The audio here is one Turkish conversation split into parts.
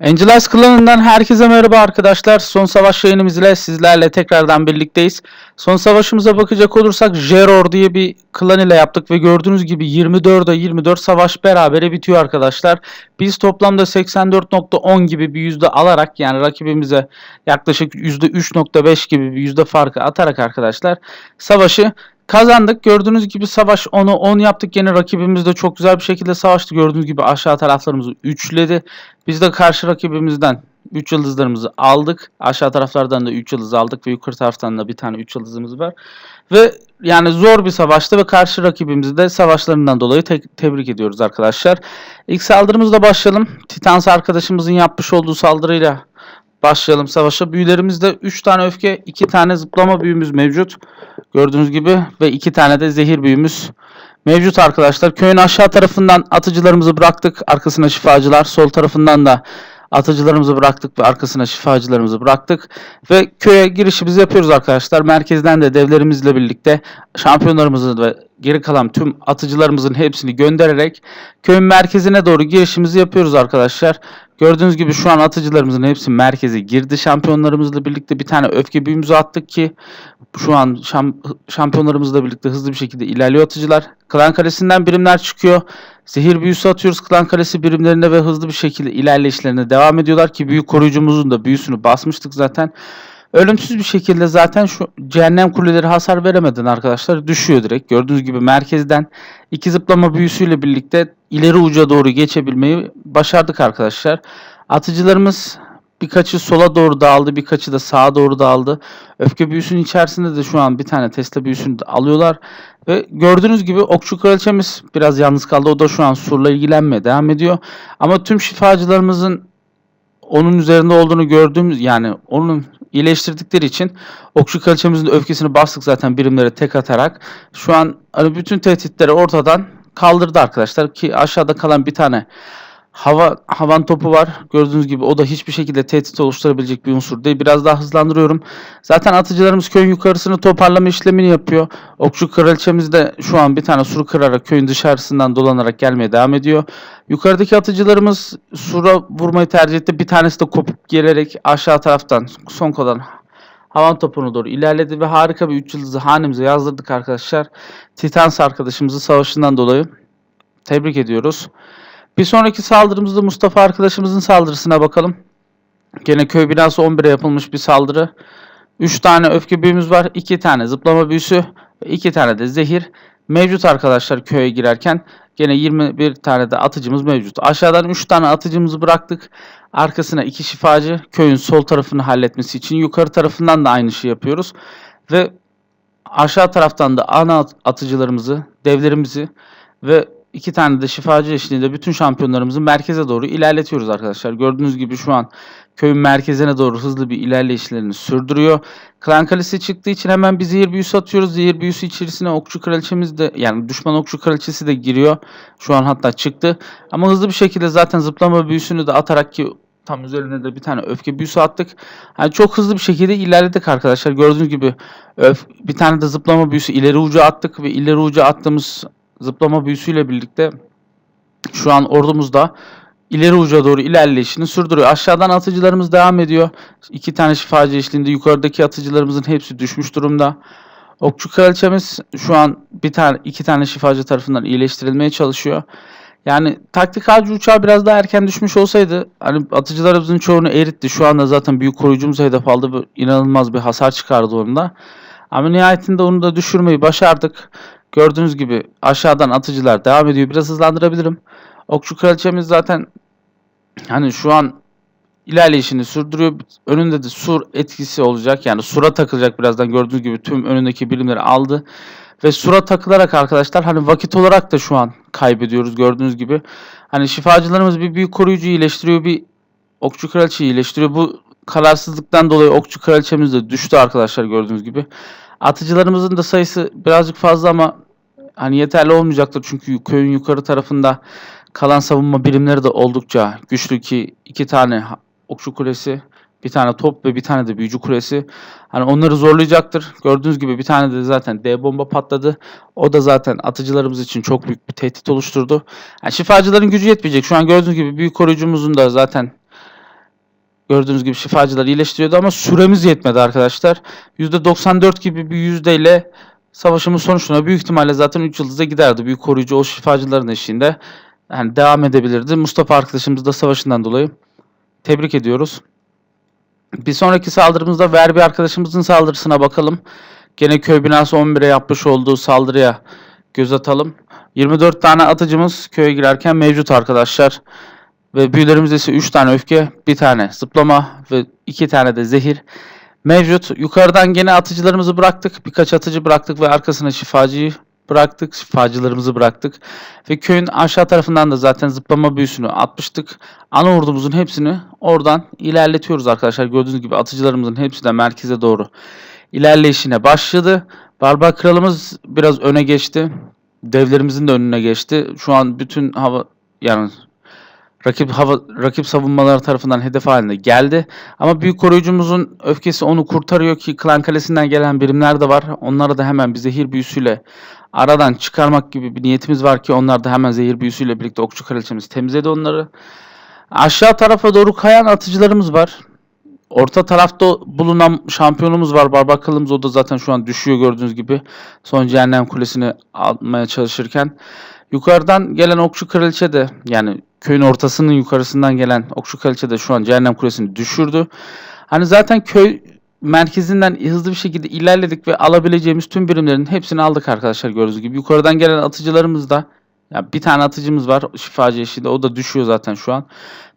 Angel Eyes klanından herkese merhaba arkadaşlar. Son savaş yayınımız ile sizlerle tekrardan birlikteyiz. Son savaşımıza bakacak olursak Jeror diye bir klan ile yaptık ve gördüğünüz gibi 24'e 24 savaş berabere bitiyor arkadaşlar. Biz toplamda 84.10 gibi bir yüzde alarak yani rakibimize yaklaşık %3.5 gibi bir yüzde farkı atarak arkadaşlar savaşı Kazandık. Gördüğünüz gibi savaş 10'u 10 yaptık. Yine rakibimiz de çok güzel bir şekilde savaştı. Gördüğünüz gibi aşağı taraflarımızı üçledi. Biz de karşı rakibimizden 3 yıldızlarımızı aldık. Aşağı taraflardan da 3 yıldız aldık ve yukarı taraftan da bir tane 3 yıldızımız var. Ve yani zor bir savaştı ve karşı rakibimizi de savaşlarından dolayı te- tebrik ediyoruz arkadaşlar. İlk saldırımızla başlayalım. Titans arkadaşımızın yapmış olduğu saldırıyla başlayalım savaşa. Büyülerimizde 3 tane öfke, 2 tane zıplama büyümüz mevcut. Gördüğünüz gibi ve 2 tane de zehir büyümüz mevcut arkadaşlar. Köyün aşağı tarafından atıcılarımızı bıraktık. Arkasına şifacılar. Sol tarafından da atıcılarımızı bıraktık ve arkasına şifacılarımızı bıraktık. Ve köye girişimizi yapıyoruz arkadaşlar. Merkezden de devlerimizle birlikte şampiyonlarımızı ve geri kalan tüm atıcılarımızın hepsini göndererek köyün merkezine doğru girişimizi yapıyoruz arkadaşlar. Gördüğünüz gibi şu an atıcılarımızın hepsi merkeze girdi. Şampiyonlarımızla birlikte bir tane öfke büyümüzü attık ki şu an şam, şampiyonlarımızla birlikte hızlı bir şekilde ilerliyor atıcılar. Klan kalesinden birimler çıkıyor. Zehir büyüsü atıyoruz klan kalesi birimlerine ve hızlı bir şekilde ilerleyişlerine devam ediyorlar ki büyük koruyucumuzun da büyüsünü basmıştık zaten. Ölümsüz bir şekilde zaten şu cehennem kuleleri hasar veremeden arkadaşlar düşüyor direkt. Gördüğünüz gibi merkezden iki zıplama büyüsüyle birlikte ileri uca doğru geçebilmeyi başardık arkadaşlar. Atıcılarımız birkaçı sola doğru dağıldı, birkaçı da sağa doğru dağıldı. Öfke büyüsünün içerisinde de şu an bir tane Tesla büyüsünü alıyorlar. Ve gördüğünüz gibi okçu kraliçemiz biraz yalnız kaldı. O da şu an surla ilgilenmeye devam ediyor. Ama tüm şifacılarımızın onun üzerinde olduğunu gördüğümüz yani onun iyileştirdikleri için de öfkesini bastık zaten birimlere tek atarak. Şu an hani bütün tehditleri ortadan kaldırdı arkadaşlar ki aşağıda kalan bir tane hava havan topu var. Gördüğünüz gibi o da hiçbir şekilde tehdit oluşturabilecek bir unsur değil. Biraz daha hızlandırıyorum. Zaten atıcılarımız köyün yukarısını toparlama işlemini yapıyor. Okçu kraliçemiz de şu an bir tane suru kırarak köyün dışarısından dolanarak gelmeye devam ediyor. Yukarıdaki atıcılarımız sura vurmayı tercih etti. Bir tanesi de kopup gelerek aşağı taraftan son kalan havan topuna doğru ilerledi ve harika bir 3 yıldızı hanemize yazdırdık arkadaşlar. Titans arkadaşımızı savaşından dolayı tebrik ediyoruz. Bir sonraki saldırımızda Mustafa arkadaşımızın saldırısına bakalım. Gene köy binası 11'e yapılmış bir saldırı. 3 tane öfke büyümüz var. 2 tane zıplama büyüsü ve 2 tane de zehir mevcut arkadaşlar köye girerken. Gene 21 tane de atıcımız mevcut. Aşağıdan 3 tane atıcımızı bıraktık. Arkasına 2 şifacı köyün sol tarafını halletmesi için yukarı tarafından da aynı şey yapıyoruz. Ve aşağı taraftan da ana at- atıcılarımızı, devlerimizi ve iki tane de şifacı eşliğinde bütün şampiyonlarımızı merkeze doğru ilerletiyoruz arkadaşlar. Gördüğünüz gibi şu an köyün merkezine doğru hızlı bir ilerleyişlerini sürdürüyor. Klan kalesi çıktığı için hemen bir zehir büyüsü atıyoruz. Zehir büyüsü içerisine okçu kraliçemiz de yani düşman okçu kraliçesi de giriyor. Şu an hatta çıktı. Ama hızlı bir şekilde zaten zıplama büyüsünü de atarak ki tam üzerine de bir tane öfke büyüsü attık. Yani çok hızlı bir şekilde ilerledik arkadaşlar. Gördüğünüz gibi öf, bir tane de zıplama büyüsü ileri uca attık ve ileri uca attığımız zıplama büyüsüyle birlikte şu an ordumuzda ileri uca doğru ilerleyişini sürdürüyor. Aşağıdan atıcılarımız devam ediyor. İki tane şifacı eşliğinde yukarıdaki atıcılarımızın hepsi düşmüş durumda. Okçu kraliçemiz şu an bir tane iki tane şifacı tarafından iyileştirilmeye çalışıyor. Yani taktik harcı uçağı biraz daha erken düşmüş olsaydı hani atıcılarımızın çoğunu eritti. Şu anda zaten büyük koruyucumuz hedef aldı. inanılmaz bir hasar çıkardı onda. Ama nihayetinde onu da düşürmeyi başardık. Gördüğünüz gibi aşağıdan atıcılar devam ediyor. Biraz hızlandırabilirim. Okçu kraliçemiz zaten hani şu an ilerleyişini sürdürüyor. Önünde de sur etkisi olacak. Yani sura takılacak birazdan gördüğünüz gibi tüm önündeki birimleri aldı. Ve sura takılarak arkadaşlar hani vakit olarak da şu an kaybediyoruz gördüğünüz gibi. Hani şifacılarımız bir büyük koruyucu iyileştiriyor. Bir okçu kraliçe iyileştiriyor. Bu kararsızlıktan dolayı okçu kraliçemiz de düştü arkadaşlar gördüğünüz gibi. Atıcılarımızın da sayısı birazcık fazla ama hani yeterli olmayacaktır. Çünkü köyün yukarı tarafında kalan savunma birimleri de oldukça güçlü ki iki tane okçu kulesi, bir tane top ve bir tane de büyücü kulesi. Hani onları zorlayacaktır. Gördüğünüz gibi bir tane de zaten D bomba patladı. O da zaten atıcılarımız için çok büyük bir tehdit oluşturdu. Yani şifacıların gücü yetmeyecek. Şu an gördüğünüz gibi büyük koruyucumuzun da zaten gördüğünüz gibi şifacılar iyileştiriyordu ama süremiz yetmedi arkadaşlar. %94 gibi bir yüzdeyle savaşımız sonuçlarına büyük ihtimalle zaten 3 yıldıza giderdi. Büyük koruyucu o şifacıların eşliğinde yani devam edebilirdi. Mustafa arkadaşımız da savaşından dolayı tebrik ediyoruz. Bir sonraki saldırımızda Verbi arkadaşımızın saldırısına bakalım. Gene köy binası 11'e yapmış olduğu saldırıya göz atalım. 24 tane atıcımız köye girerken mevcut arkadaşlar. Ve büyülerimizde ise 3 tane öfke, bir tane zıplama ve 2 tane de zehir mevcut. Yukarıdan gene atıcılarımızı bıraktık. Birkaç atıcı bıraktık ve arkasına şifacıyı bıraktık. Şifacılarımızı bıraktık. Ve köyün aşağı tarafından da zaten zıplama büyüsünü atmıştık. Ana ordumuzun hepsini oradan ilerletiyoruz arkadaşlar. Gördüğünüz gibi atıcılarımızın hepsi de merkeze doğru ilerleyişine başladı. Barbar kralımız biraz öne geçti. Devlerimizin de önüne geçti. Şu an bütün hava yani rakip hava rakip savunmaları tarafından hedef haline geldi. Ama büyük koruyucumuzun öfkesi onu kurtarıyor ki Klan Kalesi'nden gelen birimler de var. Onları da hemen bir zehir büyüsüyle aradan çıkarmak gibi bir niyetimiz var ki onlar da hemen zehir büyüsüyle birlikte okçu kraliçemiz temizledi onları. Aşağı tarafa doğru kayan atıcılarımız var. Orta tarafta bulunan şampiyonumuz var. Barbakalımız o da zaten şu an düşüyor gördüğünüz gibi. Son cehennem kulesini almaya çalışırken. Yukarıdan gelen okçu kraliçe de yani köyün ortasının yukarısından gelen okçu kraliçe de şu an cehennem kulesini düşürdü. Hani zaten köy merkezinden hızlı bir şekilde ilerledik ve alabileceğimiz tüm birimlerin hepsini aldık arkadaşlar gördüğünüz gibi. Yukarıdan gelen atıcılarımız da ya bir tane atıcımız var şifacı eşliğinde o da düşüyor zaten şu an.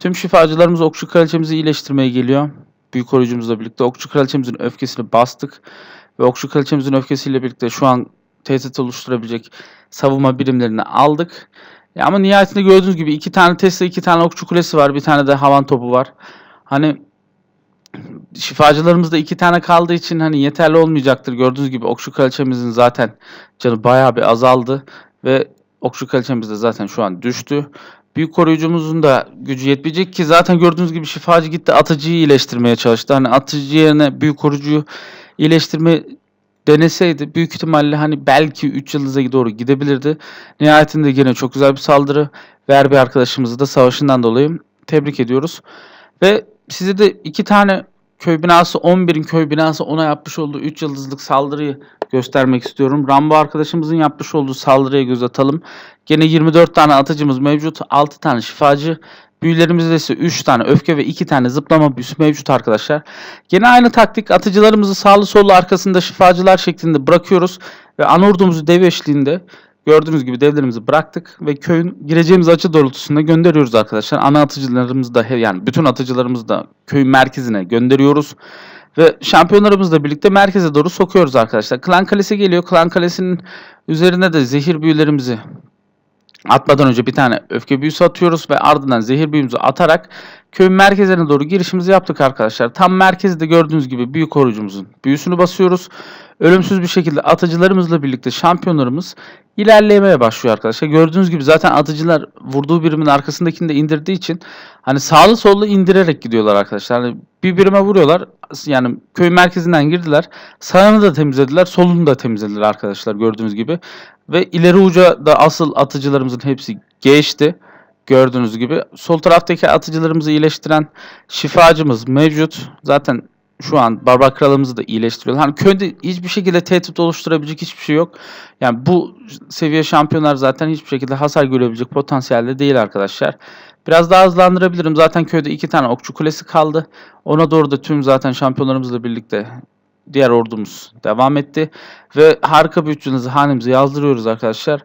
Tüm şifacılarımız okçu kraliçemizi iyileştirmeye geliyor. Büyük koruyucumuzla birlikte okçu kraliçemizin öfkesini bastık. Ve okçu kraliçemizin öfkesiyle birlikte şu an tehdit oluşturabilecek savunma birimlerini aldık. Ya ama nihayetinde gördüğünüz gibi iki tane Tesla, iki tane okçu kulesi var. Bir tane de havan topu var. Hani şifacılarımızda iki tane kaldığı için hani yeterli olmayacaktır. Gördüğünüz gibi okçu kraliçemizin zaten canı bayağı bir azaldı. Ve okçu kraliçemiz de zaten şu an düştü. Büyük koruyucumuzun da gücü yetmeyecek ki zaten gördüğünüz gibi şifacı gitti atıcıyı iyileştirmeye çalıştı. Hani atıcı yerine büyük koruyucuyu iyileştirme deneseydi büyük ihtimalle hani belki 3 yıldıza doğru gidebilirdi. Nihayetinde yine çok güzel bir saldırı. Verbi arkadaşımızı da savaşından dolayı tebrik ediyoruz. Ve size de iki tane köy binası 11'in köy binası ona yapmış olduğu 3 yıldızlık saldırıyı göstermek istiyorum. Rambo arkadaşımızın yapmış olduğu saldırıya göz atalım. Gene 24 tane atıcımız mevcut. 6 tane şifacı. Büyülerimizde ise 3 tane öfke ve 2 tane zıplama büyüsü mevcut arkadaşlar. Gene aynı taktik atıcılarımızı sağlı sollu arkasında şifacılar şeklinde bırakıyoruz. Ve ana ordumuzu dev eşliğinde gördüğünüz gibi devlerimizi bıraktık ve köyün gireceğimiz açı doğrultusunda gönderiyoruz arkadaşlar. Ana atıcılarımızı da yani bütün atıcılarımızı da köyün merkezine gönderiyoruz. Ve şampiyonlarımızla birlikte merkeze doğru sokuyoruz arkadaşlar. Klan Kalesi geliyor. Klan Kalesi'nin üzerine de zehir büyülerimizi atmadan önce bir tane öfke büyüsü atıyoruz ve ardından zehir büyümüzü atarak köyün merkezine doğru girişimizi yaptık arkadaşlar. Tam merkezde gördüğünüz gibi büyük koruyucumuzun büyüsünü basıyoruz. Ölümsüz bir şekilde atıcılarımızla birlikte şampiyonlarımız ilerlemeye başlıyor arkadaşlar. Gördüğünüz gibi zaten atıcılar vurduğu birimin arkasındakini de indirdiği için hani sağlı sollu indirerek gidiyorlar arkadaşlar. Hani bir birime vuruyorlar. Yani köy merkezinden girdiler. Sağını da temizlediler, solunu da temizlediler arkadaşlar gördüğünüz gibi. Ve ileri uca da asıl atıcılarımızın hepsi geçti. Gördüğünüz gibi. Sol taraftaki atıcılarımızı iyileştiren şifacımız mevcut. Zaten şu an Barbar Kralımızı da iyileştiriyorlar. Hani köyde hiçbir şekilde tehdit oluşturabilecek hiçbir şey yok. Yani bu seviye şampiyonlar zaten hiçbir şekilde hasar görebilecek potansiyelde değil arkadaşlar. Biraz daha hızlandırabilirim. Zaten köyde iki tane okçu kulesi kaldı. Ona doğru da tüm zaten şampiyonlarımızla birlikte diğer ordumuz devam etti. Ve harika bir üçlünüzü hanemize yazdırıyoruz arkadaşlar.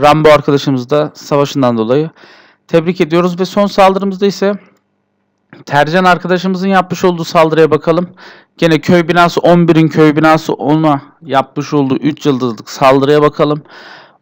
Rambo arkadaşımız da savaşından dolayı tebrik ediyoruz. Ve son saldırımızda ise Tercan arkadaşımızın yapmış olduğu saldırıya bakalım. Gene köy binası 11'in köy binası 10'a yapmış olduğu 3 yıldızlık saldırıya bakalım.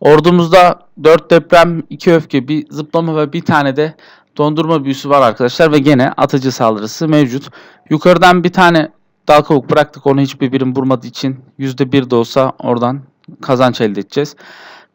Ordumuzda 4 deprem, 2 öfke, bir zıplama ve bir tane de dondurma büyüsü var arkadaşlar. Ve gene atıcı saldırısı mevcut. Yukarıdan bir tane dal kavuk bıraktık. Onu hiçbir birim vurmadığı için %1 de olsa oradan kazanç elde edeceğiz.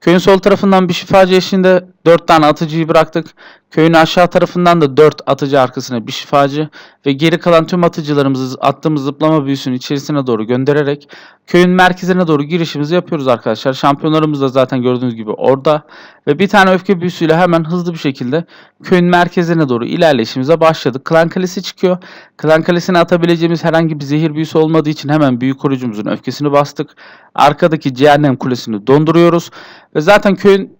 Köyün sol tarafından bir şifacı eşliğinde 4 tane atıcıyı bıraktık. Köyün aşağı tarafından da 4 atıcı arkasına bir şifacı ve geri kalan tüm atıcılarımızı attığımız zıplama büyüsünün içerisine doğru göndererek köyün merkezine doğru girişimizi yapıyoruz arkadaşlar. Şampiyonlarımız da zaten gördüğünüz gibi orada ve bir tane öfke büyüsüyle hemen hızlı bir şekilde köyün merkezine doğru ilerleyişimize başladık. Klan kalesi çıkıyor. Klan kalesine atabileceğimiz herhangi bir zehir büyüsü olmadığı için hemen büyük koruyucumuzun öfkesini bastık. Arkadaki cehennem kulesini donduruyoruz ve zaten köyün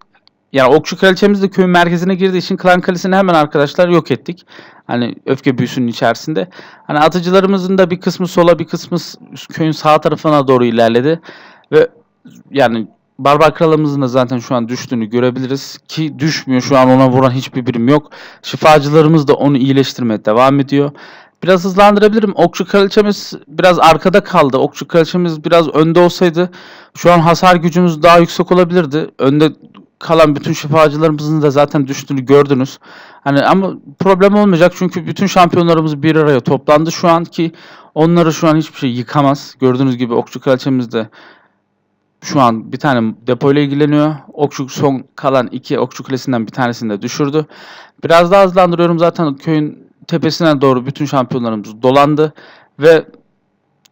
yani okçu kraliçemiz de köyün merkezine girdiği için klan kalesini hemen arkadaşlar yok ettik. Hani öfke büyüsünün içerisinde. Hani atıcılarımızın da bir kısmı sola bir kısmı köyün sağ tarafına doğru ilerledi. Ve yani Barbar kralımızın da zaten şu an düştüğünü görebiliriz. Ki düşmüyor şu an ona vuran hiçbir birim yok. Şifacılarımız da onu iyileştirmeye devam ediyor. Biraz hızlandırabilirim. Okçu kraliçemiz biraz arkada kaldı. Okçu kraliçemiz biraz önde olsaydı şu an hasar gücümüz daha yüksek olabilirdi. Önde kalan bütün şifacılarımızın da zaten düştüğünü gördünüz. Hani ama problem olmayacak çünkü bütün şampiyonlarımız bir araya toplandı şu an ki onları şu an hiçbir şey yıkamaz. Gördüğünüz gibi okçu kraliçemiz de şu an bir tane depoyla ilgileniyor. Okçu son kalan iki okçu kulesinden bir tanesini de düşürdü. Biraz daha hızlandırıyorum zaten köyün tepesine doğru bütün şampiyonlarımız dolandı ve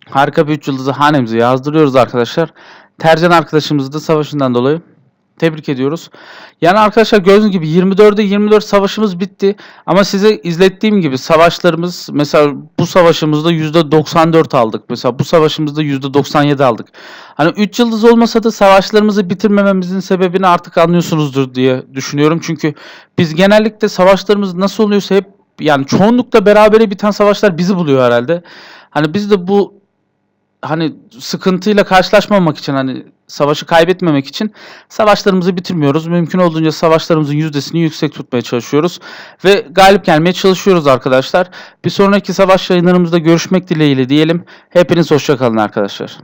harika bir üç yıldızı hanemize yazdırıyoruz arkadaşlar. Tercan arkadaşımızı da savaşından dolayı tebrik ediyoruz. Yani arkadaşlar gördüğünüz gibi 24'e 24 savaşımız bitti. Ama size izlettiğim gibi savaşlarımız mesela bu savaşımızda %94 aldık. Mesela bu savaşımızda %97 aldık. Hani 3 yıldız olmasa da savaşlarımızı bitirmememizin sebebini artık anlıyorsunuzdur diye düşünüyorum. Çünkü biz genellikle savaşlarımız nasıl oluyorsa hep yani çoğunlukla berabere biten savaşlar bizi buluyor herhalde. Hani biz de bu hani sıkıntıyla karşılaşmamak için hani savaşı kaybetmemek için savaşlarımızı bitirmiyoruz. Mümkün olduğunca savaşlarımızın yüzdesini yüksek tutmaya çalışıyoruz ve galip gelmeye çalışıyoruz arkadaşlar. Bir sonraki savaş yayınlarımızda görüşmek dileğiyle diyelim. Hepiniz hoşça kalın arkadaşlar.